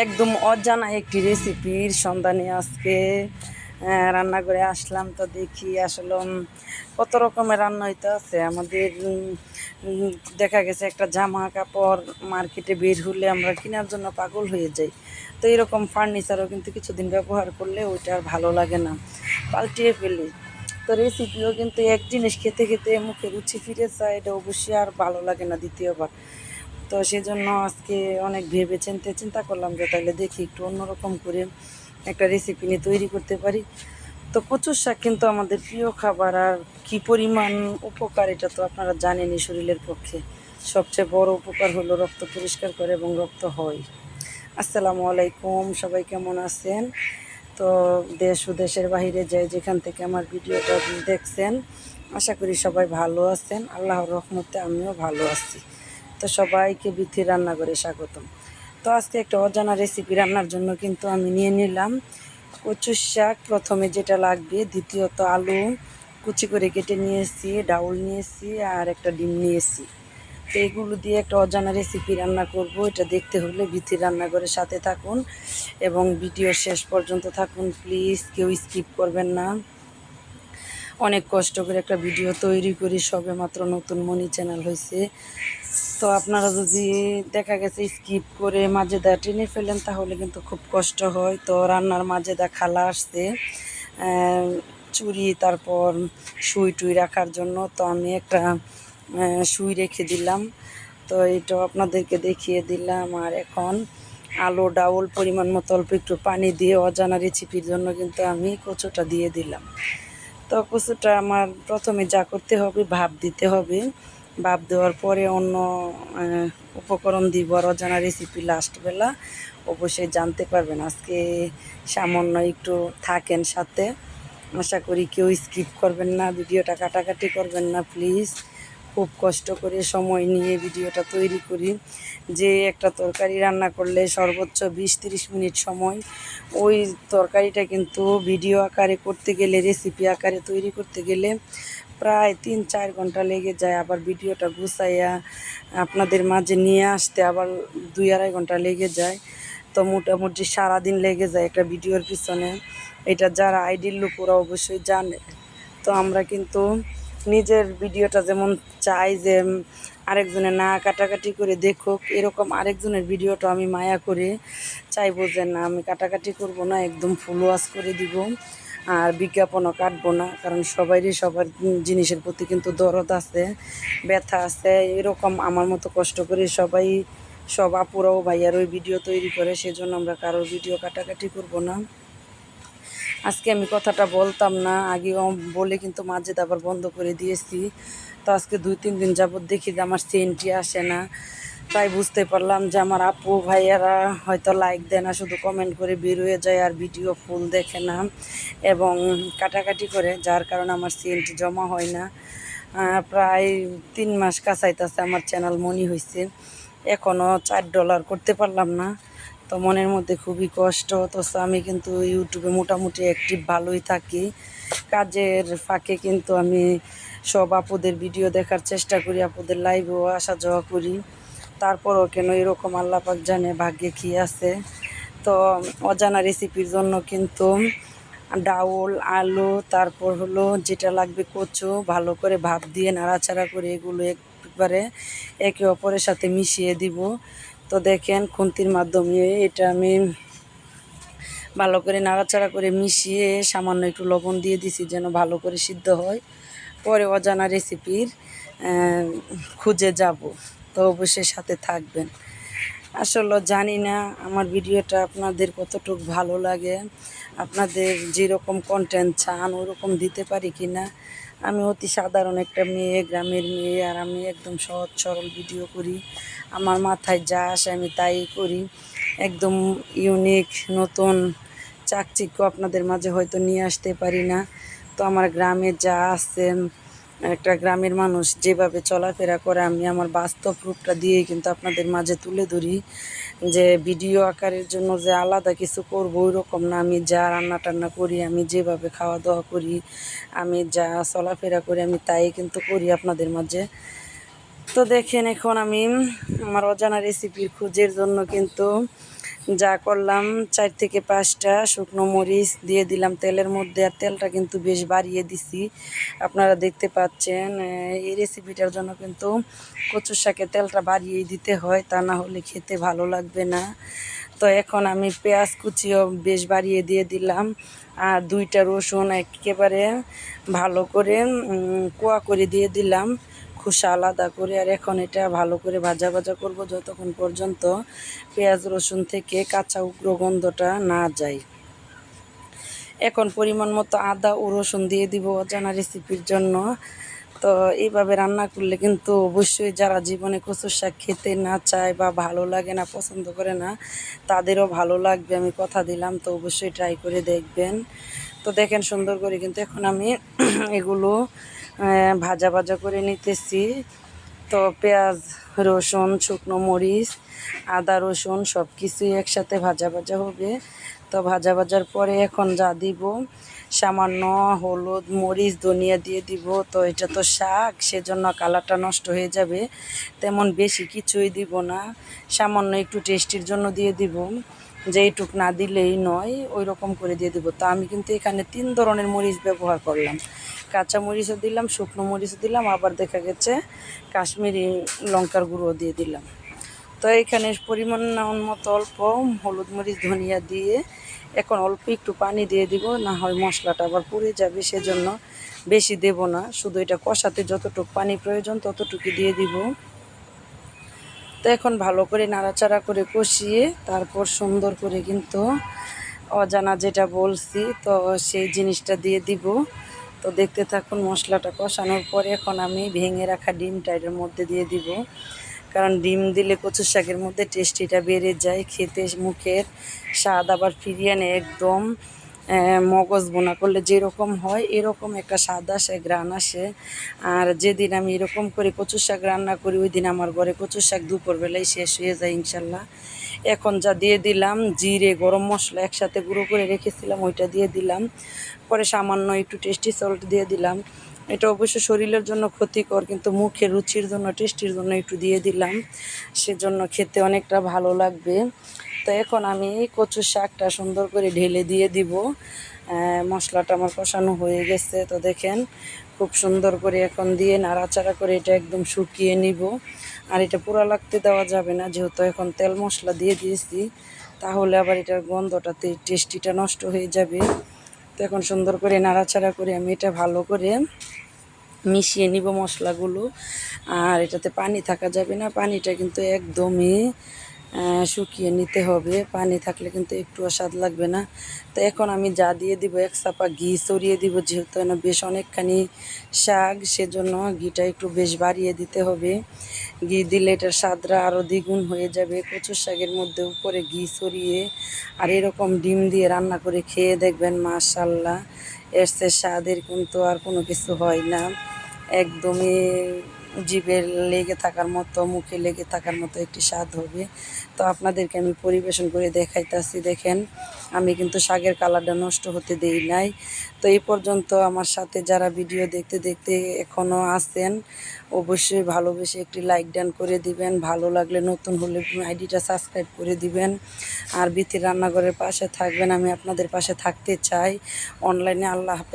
একদম অজানা একটি রেসিপির সন্ধানে আজকে রান্না করে আসলাম। তো দেখি আসলে কত রকমের রান্না হইতে আছে। আমাদের দেখা গেছে একটা জামা কাপড় মার্কেটে বের হলে আমরা কেনার জন্য পাগল হয়ে যাই। তো এরকম ফার্নিচারও কিন্তু কিছুদিন ব্যবহার করলে ওইটা আর ভালো লাগে না, পাল্টিয়ে ফেলি। তো রেসিপিও কিন্তু এক জিনিস খেতে খেতে মুখে রুচি ফিরে যায়, এটা অবশ্যই আর ভালো লাগে না দ্বিতীয়বার। তো সেই জন্য আজকে অনেক ভেবে চিনতে চিন্তা করলাম যে তাহলে দেখি একটু অন্যরকম করে একটা রেসিপি নিয়ে তৈরি করতে পারি। তো কচুর শাক কিন্তু আমাদের প্রিয় খাবার আর কি পরিমাণ উপকার এটা তো আপনারা জানেনই শরীরের পক্ষে। সবচেয়ে বড় উপকার হলো রক্ত পরিষ্কার করে এবং রক্ত হয়। আসসালামু আলাইকুম, সবাই কেমন আছেন? তো দেশ ও দেশের বাইরে যাই যেখান থেকে আমার ভিডিওটা দেখছেন, আশা করি সবাই ভালো আছেন। আল্লাহর রহমতে আমিও ভালো আছি। তো সবাইকে বিথি রান্না করে স্বাগতম। তো আজকে একটা অজানা রেসিপি রান্নার জন্য কিন্তু আমি নিয়ে নিলাম। কচুর শাক প্রথমে যেটা লাগবে, দ্বিতীয়ত আলু কুচি করে কেটে নিয়েছি, ডাউল নিয়েছি আর একটা ডিম নিয়েছি। তো এগুলো দিয়ে একটা অজানা রেসিপি রান্না করব। এটা দেখতে হলে বিথি রান্নাঘরের সাথে থাকুন এবং ভিডিও শেষ পর্যন্ত থাকুন। প্লিজ কেউ স্কিপ করবেন না। অনেক কষ্ট করে একটা ভিডিও তৈরি করি। সবে মাত্র নতুন মনি চ্যানেল হয়েছে তো আপনারা যদি দেখা গেছে স্কিপ করে মাঝে দা টেনে ফেলেন, তাহলে কিন্তু খুব কষ্ট হয়। তো রান্নার মাঝে দা খালা আসছে চুড়ি তারপর সুই টুই রাখার জন্য। তো আমি একটা সুই রেখে দিলাম। তো এটা আপনাদেরকে দেখিয়ে দিলাম। আর এখন আলু ডাউল পরিমাণ মতো অল্প একটু পানি দিয়ে অজানা রেসিপির জন্য কিন্তু আমি কচুটা দিয়ে দিলাম। তো কচুটা আমার প্রথমে যা করতে হবে, ভাপ দিতে হবে। ভাপ দেওয়ার পরে অন্য উপকরণ দিব অজানা রেসিপি লাস্টবেলা অবশ্যই জানতে পারবেন। আজকে সামান্য একটু থাকেন সাথে। আশা করি কেউ স্কিপ করবেন না, ভিডিওটা কাটাকাটি করবেন না প্লিজ খুব কষ্ট করে সময় নিয়ে ভিডিওটা তৈরি করি। যে একটা তরকারি রান্না করলে সর্বোচ্চ বিশ তিরিশ মিনিট সময়, ওই তরকারিটা কিন্তু ভিডিও আকারে করতে গেলে রেসিপি আকারে তৈরি করতে গেলে প্রায় তিন চার ঘণ্টা লেগে যায় আবার ভিডিওটা গুছাইয়া আপনাদের মাঝে নিয়ে আসতে আবার দুই আড়াই ঘণ্টা লেগে যায়। তো মোটামুটি সারাদিন লেগে যায় একটা ভিডিওর পিছনে। এটা যারা আইডির লোক ওরা অবশ্যই জানে। তো আমরা কিন্তু নিজের ভিডিওটা যেমন চাই যে উম, আরেকজনের না কাটাকাটি করে দেখুক এরকম আরেকজনের ভিডিওটা আমি মায়া করে চাইব যে না আমি কাটাকাটি করব না একদম ফুল ওয়াশ করে দিব। আর বিজ্ঞাপনও কাটবো না, কারণ সবারই সবার জিনিসের প্রতি কিন্তু দরদ আছে, ব্যথা আছে, এরকম আমার মতো কষ্ট করে সবাই, সব আপুরাও ভাইয়ার ওই ভিডিও তৈরি করে, সেজন্য আমরা কারোর ভিডিও কাটাকাটি করব না। আজকে আমি কথাটা বলতাম না, আগেও বলে কিন্তু মাঝে আবার বন্ধ করে দিয়েছি। তো আজকে দুই তিন দিন যাবত দেখি যে আমার সেন্টই আসে না। তাই বুঝতে পারলাম যে আমার আপু, ভাইয়ারা হয়তো লাইক দেয় না, শুধু কমেন্ট করে বের হয়ে যায় আর ভিডিও ফুল দেখে না। এবং কাটাকাটি করে, যার কারণে আমার সেন্ট জমা হয় না। প্রায় তিন মাস কাছাইতেছে আমার চ্যানেল মনি হয়েছে এখনও চার ডলার করতে পারলাম না। তো মনের মধ্যে খুবই কষ্ট তো আমি কিন্তু ইউটিউবে মোটামুটি অ্যাক্টিভ ভালোই থাকি। কাজের ফাঁকে কিন্তু আমি সব আপুদের ভিডিও দেখার চেষ্টা করি, আপুদের লাইভেও আসা যাওয়া করি। তারপরও কেন এরকম আল্লাপাক জানে ভাগ্যে কী আছে? তো অজানা রেসিপির জন্য কিন্তু ডাউল, আলু, তারপর হলো যেটা লাগবে কচু, ভালো করে ভাপ দিয়ে নাড়াচাড়া করে এগুলো একবারে একে অপরের সাথে মিশিয়ে দিব। তো দেখেন খুন্তির মাধ্যমে এটা আমি ভালো করে নাড়াচাড়া করে মিশিয়ে সামান্য একটু লবণ দিয়ে দিছি যেন ভালো করে সিদ্ধ হয়। পরে অজানা রেসিপির খুঁজে যাব। তো অবশ্যই সাথে থাকবেন। আসলে জানি না আমার ভিডিওটা আপনাদের কতটুকু ভালো লাগে, আপনাদের যেরকম কন্টেন্ট চান ওরকম দিতে পারি কি না আমি অতি সাধারণ একটা মেয়ে, গ্রামের মেয়ে, আর আমি একদম সহজ সরল ভিডিও করি। আমার মাথায় যা আসে আমি তাই করি। একদম ইউনিক নতুন চাকচিক্য আপনাদের মাঝে হয়তো নিয়ে আসতে পারি না। তো আমার গ্রামে যা আছে একটা গ্রামের মানুষ যেভাবে চলাফেরা করে, আমি আমার বাস্তব রূপটা দিয়ে কিন্তু আপনাদের মাঝে তুলে ধরি যে ভিডিও আকারের জন্য যে আলাদা কিছু করব ওই রকম না। আমি যা রান্না টান্না করি, আমি যেভাবে খাওয়া দাওয়া করি, আমি যা চলাফেরা করি, আমি তাই কিন্তু করি আপনাদের মাঝে। তো দেখেন এখন আমি আমার অজানা রেসিপির খোঁজের জন্য কিন্তু যা করলাম, চার থেকে পাঁচটা শুকনো মরিচ দিয়ে দিলাম তেলের মধ্যে আর তেলটা কিন্তু বেশ বাড়িয়ে দিছি। আপনারা দেখতে পাচ্ছেন এই রেসিপিটার জন্য কিন্তু কচুর শাকে তেলটা বাড়িয়েই দিতে হয়, তা না হলে খেতে ভালো লাগবে না। তো এখন আমি পেঁয়াজ কুচিও বেশ বাড়িয়ে দিয়ে দিলাম আর দুইটা রসুন একেবারে ভালো করে কোয়া করে দিয়ে দিলাম। খোসা আলাদা করে আর এখন এটা ভালো করে ভাজা ভাজা করব যতক্ষণ পর্যন্ত পেঁয়াজ, রসুন থেকে কাঁচা উগ্র গন্ধটা না যায়। এখন পরিমাণ মতো আদা ও রসুন দিয়ে দিব অজানা রেসিপির জন্য। তো এইভাবে রান্না করলে কিন্তু অবশ্যই যারা জীবনে কচুর শাক খেতে না চায় বা ভালো লাগে না, পছন্দ করে না, তাদেরও ভালো লাগবে। আমি কথা দিলাম, তো অবশ্যই ট্রাই করে দেখবেন। তো দেখেন সুন্দর করে কিন্তু এখন আমি এগুলো ভাজা ভাজা করে নিতেছি। তো পেঁয়াজ, রসুন, শুকনো মরিচ, আদা, রসুন সব কিছুই একসাথে ভাজা ভাজা হবে। তো ভাজা ভাজার পরে এখন যা দিব, সামান্য হলুদ, মরিচ, ধনিয়া দিয়ে দিব। তো এটা তো শাক, সেজন্য কালারটা নষ্ট হয়ে যাবে। তেমন বেশি কিছুই দিব না। সামান্য একটু টেস্টির জন্য দিয়ে দিব। যে এইটুক না দিলেই নয় ওই রকম করে দিয়ে দিব। তো আমি কিন্তু এখানে তিন ধরনের মরিচ ব্যবহার করলাম। কাঁচা মরিচও দিলাম, শুকনো মরিচও দিলাম, আবার দেখা গেছে কাশ্মীরি লঙ্কার গুঁড়ো দিয়ে দিলাম। তো এখানে পরিমাণ মতো অল্প, হলুদ মরিচ, ধনিয়া দিয়ে এখন অল্প একটু পানি দিয়ে দিব, না হয় মশলাটা আবার পুড়ে যাবে, সেজন্য বেশি দেব না, শুধু এটা কষাতে যতটুকু পানি প্রয়োজন ততটুকু দিয়ে দিব। তো এখন ভালো করে নাড়াচাড়া করে কষিয়ে তারপর সুন্দর করে কিন্তু অজানা যেটা বলছি, তো সেই জিনিসটা দিয়ে দিব। তো দেখতে থাকুন মশলাটা কষানোর পরে এখন আমি ভেঙে রাখা ডিমটা এটার মধ্যে দিয়ে দিব। কারণ ডিম দিলে কচুর শাকের মধ্যে টেস্টিটা বেড়ে যায়, খেতে মুখের স্বাদ আবার ফিরিয়ে আনে একদম মগজ বোনা করলে যেরকম হয়, এরকম একটা স্বাদ আসে গ্রান আসে। আর যেদিন আমি এরকম করে কচুর শাক রান্না করি, ওই দিন আমার ঘরে কচুর শাক দুপুরবেলায় শেষ হয়ে যায় ইনশাল্লাহ। এখন যা দিয়ে দিলাম, জিরে, গরম মশলা একসাথে গুঁড়ো করে রেখেছিলাম, ওইটা দিয়ে দিলাম। পরে সামান্য একটু টেস্টি সল্ট দিয়ে দিলাম। এটা অবশ্য শরীরের জন্য ক্ষতিকর, কিন্তু মুখের রুচির জন্য টেস্টির জন্য একটু দিয়ে দিলাম। সেজন্য খেতে অনেকটা ভালো লাগবে। তো এখন আমি কচু শাকটা সুন্দর করে ঢেলে দিয়ে দিব। মশলাটা আমার কষানো হয়ে গেছে, তো দেখেন খুব সুন্দর করে এখন দিয়ে নাড়াচাড়া করে এটা একদম শুকিয়ে নিব। আর এটা পুরা লাগতে দেওয়া যাবে না, যেহেতু এখন তেল মশলা দিয়ে দিয়েছি, তাহলে আবার এটার গন্ধটাতে টেস্টিটা নষ্ট হয়ে যাবে। তো এখন সুন্দর করে নাড়াচাড়া করে আমি এটা ভালো করে মিশিয়ে নিব মশলাগুলো। আর এটাতে পানি থাকা যাবে না, পানিটা কিন্তু একদমই শুকিয়ে নিতে হবে। পানি থাকলে কিন্তু একটুও স্বাদ লাগবে না। তো এখন আমি যা দিয়ে দিব, এক চাপা ঘি সরিয়ে দিব, যেহেতু এনে বেশ অনেকখানি শাক, সেজন্য ঘিটা একটু বেশ বাড়িয়ে দিতে হবে। ঘি দিলে এটার স্বাদটা আরও দ্বিগুণ হয়ে যাবে। কচুর শাকের মধ্যে উপরে ঘি ছড়িয়ে আর এরকম ডিম দিয়ে রান্না করে খেয়ে দেখবেন মাশাল্লাহ এর সে স্বাদের কিন্তু আর কোনো কিছু হয় না। একদমই জিভে লেগে থাকার মতো মুখে লেগে থাকার মতো একটি স্বাদ হবে। তো আপনাদেরকে আমি পরিবেশন করে দেখাইতাছি, দেখেন। আমি কিন্তু শাকের কালারটা নষ্ট হতে দেই নাই। তো এই পর্যন্ত আমার সাথে যারা ভিডিও দেখতে দেখতে এখনও আছেন, অবশ্যই ভালোবেসে একটি লাইক ডান করে দিবেন। ভালো লাগলে নতুন হলে আইডিটা সাবস্ক্রাইব করে দিবেন। আর বিথি রান্নাঘরের পাশে থাকবেন, আমি আপনাদের পাশে থাকতে চাই। অনলাইনে আল্লাহ হাফেজ।